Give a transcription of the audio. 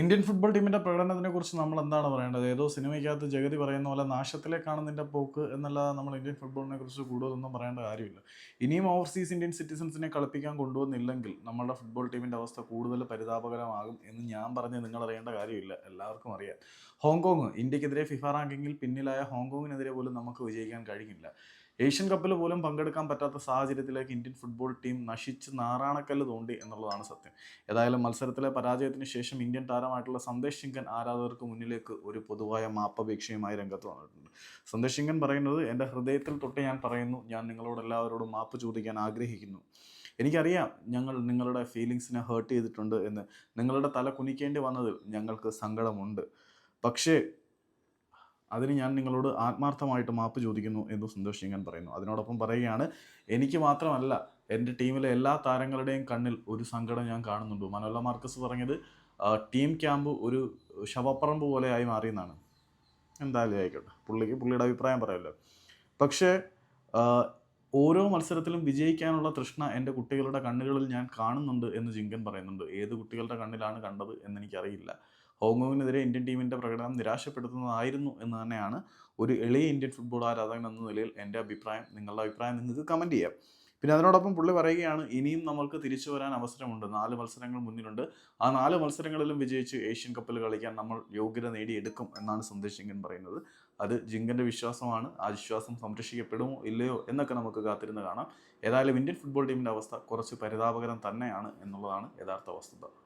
Indian football ടീമിന്റെ പ്രകടനത്തിനെ കുറിച്ച് നമ്മൾ എന്താണ് പറയേണ്ടത്? ഏതോ സിനിമയ്ക്കകത്ത് ജഗതി പറയുന്ന പോലെ നാശത്തിലേക്കാണ് നിന്റെ പോക്ക് എന്നല്ലാതെ നമ്മൾ ഇന്ത്യൻ ഫുട്ബോളിനെ കുറിച്ച് കൂടുതലൊന്നും പറയേണ്ട കാര്യമില്ല. ഇനിയും ഓവർസീസ് ഇന്ത്യൻ സിറ്റിസൺസിനെ കളിപ്പിക്കാൻ കൊണ്ടുവന്നില്ലെങ്കിൽ നമ്മുടെ ഫുട്ബോൾ ടീമിന്റെ അവസ്ഥ കൂടുതൽ പരിതാപകരമാകും എന്ന് ഞാൻ പറഞ്ഞ് നിങ്ങൾ അറിയേണ്ട കാര്യമില്ല. എല്ലാവർക്കും അറിയാം. ഹോങ്കോങ് ഇന്ത്യക്കെതിരെ ഫിഫ റാങ്കിങ്ങിൽ പിന്നിലായ ഹോങ്കോങ്ങിനെതിരെ പോലും നമുക്ക് വിജയിക്കാൻ കഴിയില്ല ഏഷ്യൻ കപ്പിൽ പോലും പങ്കെടുക്കാൻ പറ്റാത്ത സാഹചര്യത്തിലേക്ക് ഇന്ത്യൻ ഫുട്ബോൾ ടീം നശിച്ച് നാറാണക്കല്ല് തോണ്ടി എന്നുള്ളതാണ് സത്യം. ഏതായാലും മത്സരത്തിലെ പരാജയത്തിന് ശേഷം ഇന്ത്യൻ താരമായിട്ടുള്ള സന്ദേശ് ശിങ്കൻ ആരാധകർക്ക് മുന്നിലേക്ക് ഒരു പൊതുവായ മാപ്പപേക്ഷയുമായി രംഗത്ത് വന്നിട്ടുണ്ട്. സന്ദേശ് ശിങ്കൻ പറയുന്നത് എന്റെ ഹൃദയത്തിൽ തൊട്ട് ഞാൻ പറയുന്നു ഞാൻ നിങ്ങളോട് എല്ലാവരോടും മാപ്പ് ചോദിക്കാൻ ആഗ്രഹിക്കുന്നു. എനിക്കറിയാം ഞങ്ങൾ നിങ്ങളുടെ ഫീലിങ്സിനെ ഹേർട്ട് ചെയ്തിട്ടുണ്ട് എന്ന്. നിങ്ങളുടെ തല കുനിക്കേണ്ടി വന്നതിൽ ഞങ്ങൾക്ക് സങ്കടമുണ്ട്. പക്ഷേ അതിന് ഞാൻ നിങ്ങളോട് ആത്മാർത്ഥമായിട്ട് മാപ്പ് ചോദിക്കുന്നു എന്ന് സന്തോഷ് സിംഗൻ പറയുന്നു. അതിനോടൊപ്പം പറയുകയാണ് എനിക്ക് മാത്രമല്ല എന്റെ ടീമിലെ എല്ലാ താരങ്ങളുടെയും കണ്ണിൽ ഒരു സങ്കടം ഞാൻ കാണുന്നുണ്ട്. മനോല മാർക്കസ് പറഞ്ഞത് ടീം ക്യാമ്പ് ഒരു ശവപ്പറമ്പ് പോലെയായി മാറിയെന്നാണ്. എന്തായാലും ആയിക്കോട്ടെ. പുള്ളിക്ക് പുള്ളിയുടെ അഭിപ്രായം പറയാമല്ലോ പക്ഷേ ഓരോ മത്സരത്തിലും വിജയിക്കാനുള്ള തൃഷ്ണ എന്റെ കുട്ടികളുടെ കണ്ണുകളിൽ ഞാൻ കാണുന്നുണ്ട് എന്ന് ജിങ്കൻ പറയുന്നുണ്ട്. ഏത് കുട്ടികളുടെ കണ്ണിലാണ് കണ്ടത് എന്ന് എനിക്കറിയില്ല. ഹോങ്കോങ്ങിനെതിരെ ഇന്ത്യൻ ടീമിന്റെ പ്രകടനം നിരാശപ്പെടുത്തുന്നതായിരുന്നു എന്ന് തന്നെയാണ് ഒരു എളിയ ഇന്ത്യൻ ഫുട്ബോൾ ആരാധകൻ എന്ന നിലയിൽ എന്റെ അഭിപ്രായം നിങ്ങളുടെ അഭിപ്രായം നിങ്ങൾക്ക് കമന്റ് ചെയ്യാം. പിന്നെ അതിനോടൊപ്പം പുള്ളി പറയുകയാണ് ഇനിയും നമ്മൾക്ക് തിരിച്ചു വരാൻ അവസരമുണ്ട്. നാല് മത്സരങ്ങൾ മുന്നിലുണ്ട്. ആ നാല് മത്സരങ്ങളിലും വിജയിച്ച് ഏഷ്യൻ കപ്പിൽ കളിക്കാൻ നമ്മൾ യോഗ്യത നേടിയെടുക്കും എന്നാണ് സന്ദേശ് ജിങ്കൻ പറയുന്നത്. അത് ജിങ്കന്റെ വിശ്വാസമാണ്. ആ വിശ്വാസം സംരക്ഷിക്കപ്പെടുമോ ഇല്ലയോ എന്നൊക്കെ നമുക്ക് കാത്തിരുന്ന് കാണാം. ഏതായാലും ഇന്ത്യൻ ഫുട്ബോൾ ടീമിന്റെ അവസ്ഥ കുറച്ച് പരിതാപകരം തന്നെയാണ് എന്നുള്ളതാണ് യഥാർത്ഥ വസ്തുത.